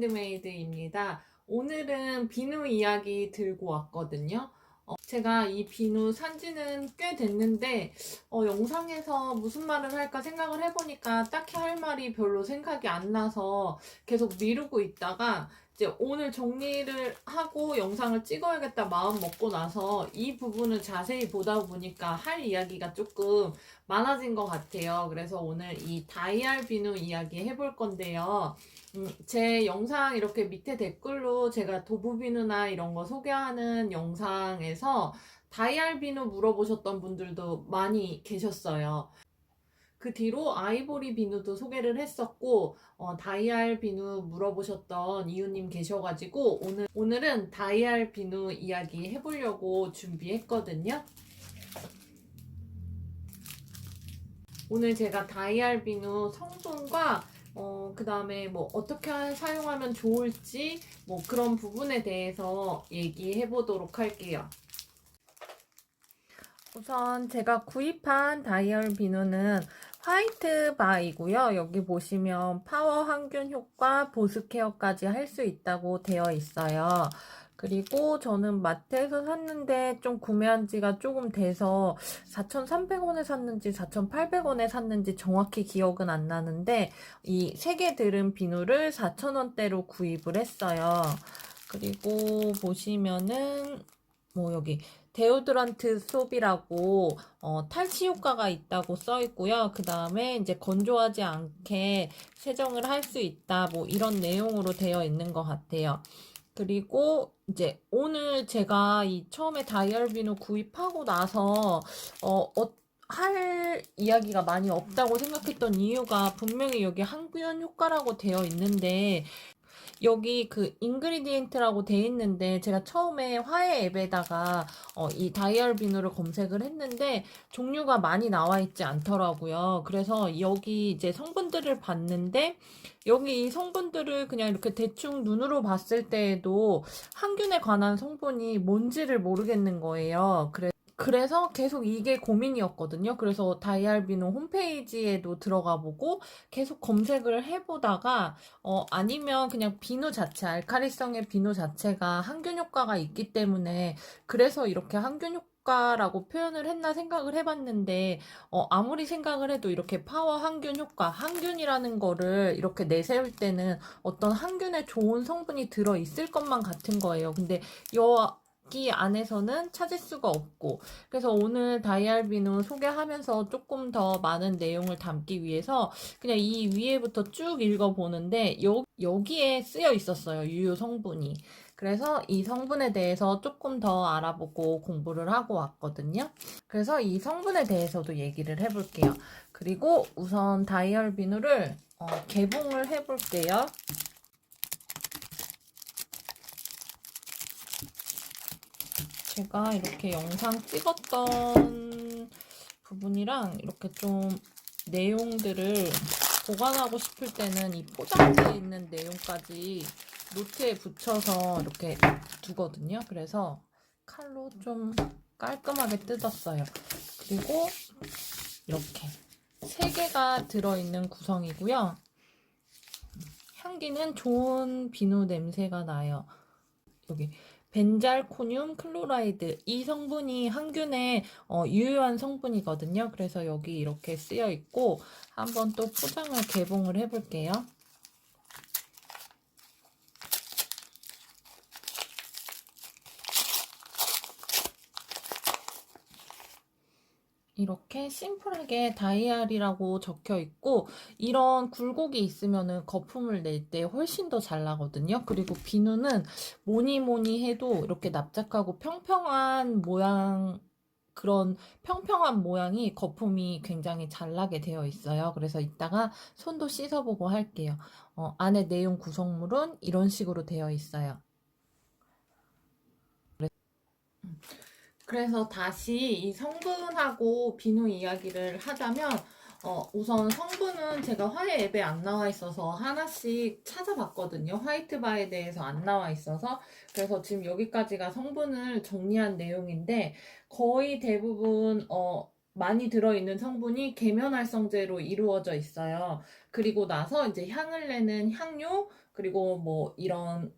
핸드메이드입니다. 오늘은 비누 이야기 들고 왔거든요. 어, 제가 이 비누 산지는 꽤 됐는데 어, 영상에서 무슨 말을 할까 생각을 해보니까 딱히 할 말이 별로 생각이 안 나서 계속 미루고 있다가 이제 오늘 정리를 하고 영상을 찍어야겠다 마음 먹고 나서 이 부분을 자세히 보다 보니까 할 이야기가 조금 많아진 것 같아요. 그래서 오늘 이 다이알 비누 이야기 해볼 건데요. 음, 제 영상 이렇게 밑에 댓글로 제가 도부 비누나 이런 거 소개하는 영상에서 다이알 비누 물어보셨던 분들도 많이 계셨어요. 그 뒤로 아이보리 비누도 소개를 했었고 어, 다이알 비누 물어보셨던 이웃님 계셔가지고 오늘 오늘은 다이알 비누 이야기 해보려고 준비했거든요. 오늘 제가 다이알 비누 성분과 어, 그 다음에 뭐 어떻게 사용하면 좋을지 뭐 그런 부분에 대해서 얘기해 보도록 할게요. 우선 제가 구입한 다이얼 비누는 화이트 바이고요. 여기 보시면 파워 항균 효과, 보습 케어까지 할 수 있다고 되어 있어요. 그리고 저는 마트에서 샀는데 좀 구매한 지가 조금 돼서 4,300원에 샀는지 4,800원에 샀는지 정확히 기억은 안 나는데 이 세 개 들은 비누를 4,000원대로 구입을 했어요. 그리고 보시면은 뭐 여기 데오드란트 솝이라고 어, 탈취 효과가 있다고 써 있고요. 그 다음에 이제 건조하지 않게 세정을 할 수 있다. 뭐 이런 내용으로 되어 있는 것 같아요. 그리고 이제 오늘 제가 이 처음에 다이얼 비누 구입하고 나서 어, 어, 할 이야기가 많이 없다고 생각했던 이유가 분명히 여기 항균 효과라고 되어 있는데 여기 그 인그리디엔트라고 돼 있는데 제가 처음에 화해 앱에다가 어, 이 다이얼 비누를 검색을 했는데 종류가 많이 나와 있지 않더라고요. 그래서 여기 이제 성분들을 봤는데 여기 이 성분들을 그냥 이렇게 대충 눈으로 봤을 때에도 항균에 관한 성분이 뭔지를 모르겠는 거예요. 그래 그래서 계속 이게 고민이었거든요. 그래서 다이알비노 홈페이지에도 들어가 보고 계속 검색을 해보다가 어 아니면 그냥 비누 자체 알카리성의 비누 자체가 항균 효과가 있기 때문에 그래서 이렇게 항균 효과 라고 표현을 했나 생각을 해봤는데 어 아무리 생각을 해도 이렇게 파워 항균 효과 항균이라는 거를 이렇게 내세울 때는 어떤 항균에 좋은 성분이 들어 있을 것만 같은 거예요. 근데 요이 안에서는 찾을 수가 없고 그래서 오늘 다이알비누 소개하면서 조금 더 많은 내용을 담기 위해서 그냥 이 위에부터 쭉 읽어보는데 여, 여기에 쓰여 있었어요 유효 성분이. 그래서 이 성분에 대해서 조금 더 알아보고 공부를 하고 왔거든요. 그래서 이 성분에 대해서도 얘기를 해볼게요. 그리고 우선 다이얼 비누를 어, 개봉을 해볼게요 제가 이렇게 영상 찍었던 부분이랑 이렇게 좀 내용들을 보관하고 싶을 때는 이 포장지에 있는 내용까지 노트에 붙여서 이렇게 두거든요. 그래서 칼로 좀 깔끔하게 뜯었어요. 그리고 이렇게 세 개가 들어있는 구성이고요. 향기는 좋은 비누 냄새가 나요. 여기 벤잘코늄 클로라이드 이 성분이 항균에 어, 유효한 성분이거든요. 그래서 여기 이렇게 쓰여 있고 한번 또 포장을 개봉을 해볼게요. 이렇게 심플하게 다이알이라고 적혀 있고 이런 굴곡이 있으면은 거품을 낼 때 훨씬 더 잘 나거든요. 그리고 비누는 뭐니 뭐니 해도 이렇게 납작하고 평평한 모양 그런 평평한 모양이 거품이 굉장히 잘 나게 되어 있어요. 그래서 이따가 손도 씻어보고 할게요. 어, 안에 내용 구성물은 이런 식으로 되어 있어요. 그래서 다시 이 성분하고 비누 이야기를 하자면 어, 우선 성분은 제가 화해 앱에 안 나와 있어서 하나씩 찾아봤거든요. 화이트바에 대해서 안 나와 있어서. 그래서 지금 여기까지가 성분을 정리한 내용인데 거의 대부분 어, 많이 들어있는 성분이 계면활성제로 이루어져 있어요. 그리고 나서 이제 향을 내는 향료, 그리고 뭐 이런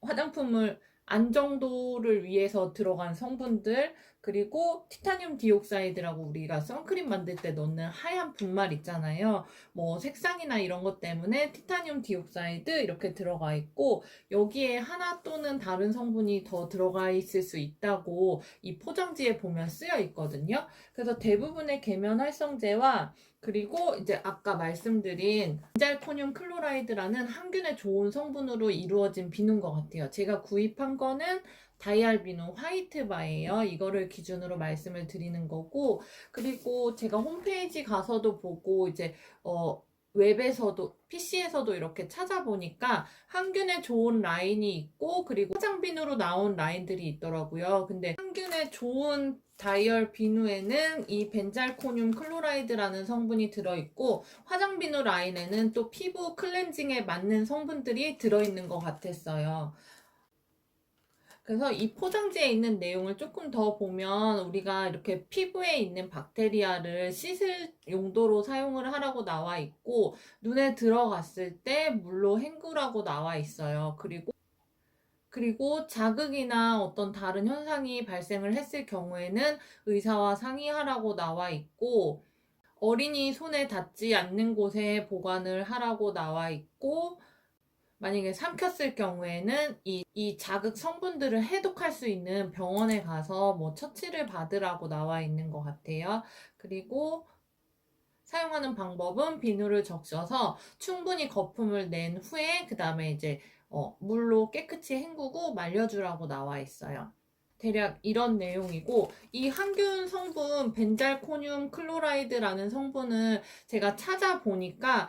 화장품을 안정도를 위해서 들어간 성분들, 그리고 티타늄 디옥사이드라고 우리가 선크림 만들 때 넣는 하얀 분말 있잖아요. 뭐 색상이나 이런 것 때문에 티타늄 디옥사이드 이렇게 들어가 있고, 여기에 하나 또는 다른 성분이 더 들어가 있을 수 있다고 이 포장지에 보면 쓰여 있거든요. 그래서 대부분의 계면 활성제와 그리고 이제 아까 말씀드린 벤잘코늄 클로라이드라는 항균에 좋은 성분으로 이루어진 비누인 것 같아요. 제가 구입한 거는 다이알 비누 화이트 바예요. 이거를 기준으로 말씀을 드리는 거고 그리고 제가 홈페이지 가서도 보고 이제 어 웹에서도 PC에서도 이렇게 찾아보니까 항균에 좋은 라인이 있고 그리고 화장 비누로 나온 라인들이 있더라고요. 근데 항균에 좋은 다이얼 비누에는 이 벤잘코늄 클로라이드라는 성분이 들어있고 화장 비누 라인에는 또 피부 클렌징에 맞는 성분들이 들어있는 것 같았어요. 그래서 이 포장지에 있는 내용을 조금 더 보면 우리가 이렇게 피부에 있는 박테리아를 씻을 용도로 사용을 하라고 나와 있고 눈에 들어갔을 때 물로 헹구라고 나와 있어요. 그리고 그리고 자극이나 어떤 다른 현상이 발생을 했을 경우에는 의사와 상의하라고 나와 있고 어린이 손에 닿지 않는 곳에 보관을 하라고 나와 있고 만약에 삼켰을 경우에는 이, 이 자극 성분들을 해독할 수 있는 병원에 가서 뭐 처치를 받으라고 나와 있는 것 같아요. 그리고 사용하는 방법은 비누를 적셔서 충분히 거품을 낸 후에 그 다음에 이제 어, 물로 깨끗이 헹구고 말려주라고 나와 있어요. 대략 이런 내용이고 이 항균 성분 벤잘코늄 클로라이드라는 성분을 제가 찾아보니까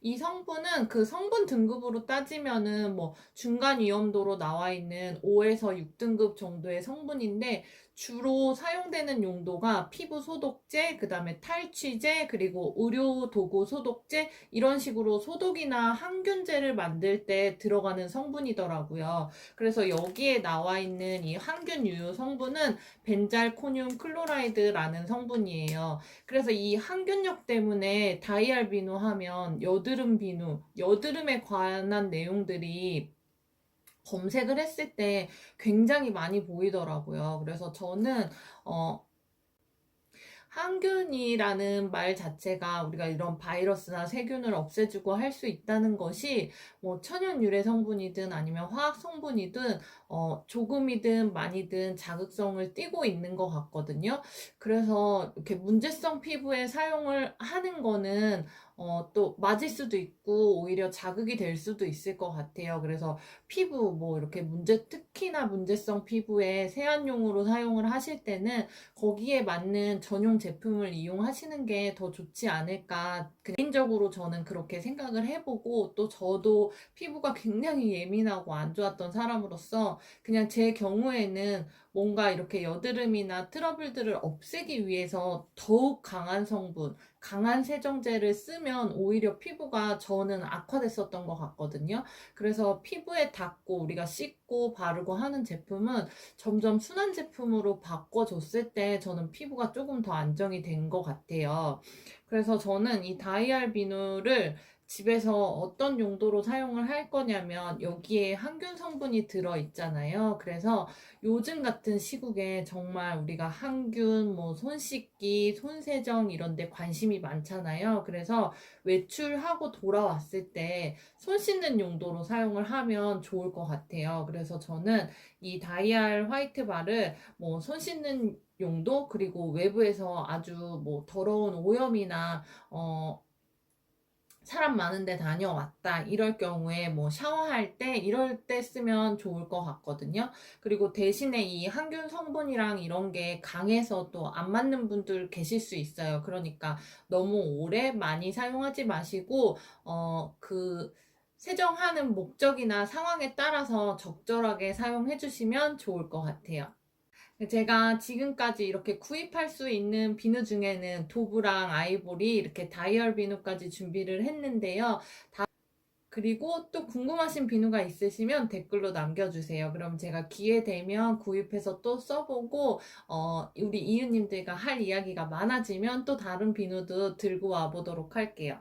이 성분은 그 성분 등급으로 따지면은 뭐 중간 위험도로 나와 있는 5에서 6등급 정도의 성분인데 주로 사용되는 용도가 피부 소독제, 그 다음에 탈취제, 그리고 의료 도구 소독제 이런 식으로 소독이나 항균제를 만들 때 들어가는 성분이더라고요. 그래서 여기에 나와 있는 이 항균 유효 성분은 벤잘코늄 클로라이드라는 성분이에요. 그래서 이 항균력 때문에 다이알 비누 하면 여드름 비누, 여드름에 관한 내용들이 검색을 했을 때 굉장히 많이 보이더라고요. 그래서 저는 어 항균이라는 말 자체가 우리가 이런 바이러스나 세균을 없애주고 할 수 있다는 것이 뭐 천연 유래 성분이든 아니면 화학 성분이든 어 조금이든 많이든 자극성을 띠고 있는 것 같거든요. 그래서 이렇게 문제성 피부에 사용을 하는 거는 어, 또 맞을 수도 있고 오히려 자극이 될 수도 있을 것 같아요. 그래서 피부 뭐 이렇게 문제 특히나 문제성 피부에 세안용으로 사용을 하실 때는 거기에 맞는 전용 제품을 이용하시는 게 더 좋지 않을까. 개인적으로 저는 그렇게 생각을 해보고 또 저도 피부가 굉장히 예민하고 안 좋았던 사람으로서 그냥 제 경우에는 뭔가 이렇게 여드름이나 트러블들을 없애기 위해서 더욱 강한 성분, 강한 세정제를 쓰면 오히려 피부가 저는 악화됐었던 것 같거든요. 그래서 피부에 닿고 우리가 씻고 바르고 하는 제품은 점점 순한 제품으로 바꿔줬을 때 저는 피부가 조금 더 안정이 된 것 같아요. 그래서 저는 이 다이알 비누를 집에서 어떤 용도로 사용을 할 거냐면 여기에 항균 성분이 들어 있잖아요. 그래서 요즘 같은 시국에 정말 우리가 항균, 뭐 손 씻기, 손 세정 이런 데 관심이 많잖아요. 그래서 외출하고 돌아왔을 때 손 씻는 용도로 사용을 하면 좋을 것 같아요. 그래서 저는 이 다이알 화이트 바를 뭐 손 씻는 용도 그리고 외부에서 아주 뭐 더러운 오염이나 어 사람 많은데 다녀왔다. 이럴 경우에 뭐 샤워할 때 이럴 때 쓰면 좋을 것 같거든요. 그리고 대신에 이 항균 성분이랑 이런 게 강해서 또 안 맞는 분들 계실 수 있어요. 그러니까 너무 오래 많이 사용하지 마시고 어그 세정하는 목적이나 상황에 따라서 적절하게 사용해 주시면 좋을 것 같아요. 제가 지금까지 이렇게 구입할 수 있는 비누 중에는 도브랑 아이보리 이렇게 다이얼 비누까지 준비를 했는데요. 다 그리고 또 궁금하신 비누가 있으시면 댓글로 남겨주세요. 그럼 제가 기회 되면 구입해서 또 써보고, 어, 우리 이웃님들과 할 이야기가 많아지면 또 다른 비누도 들고 와보도록 할게요.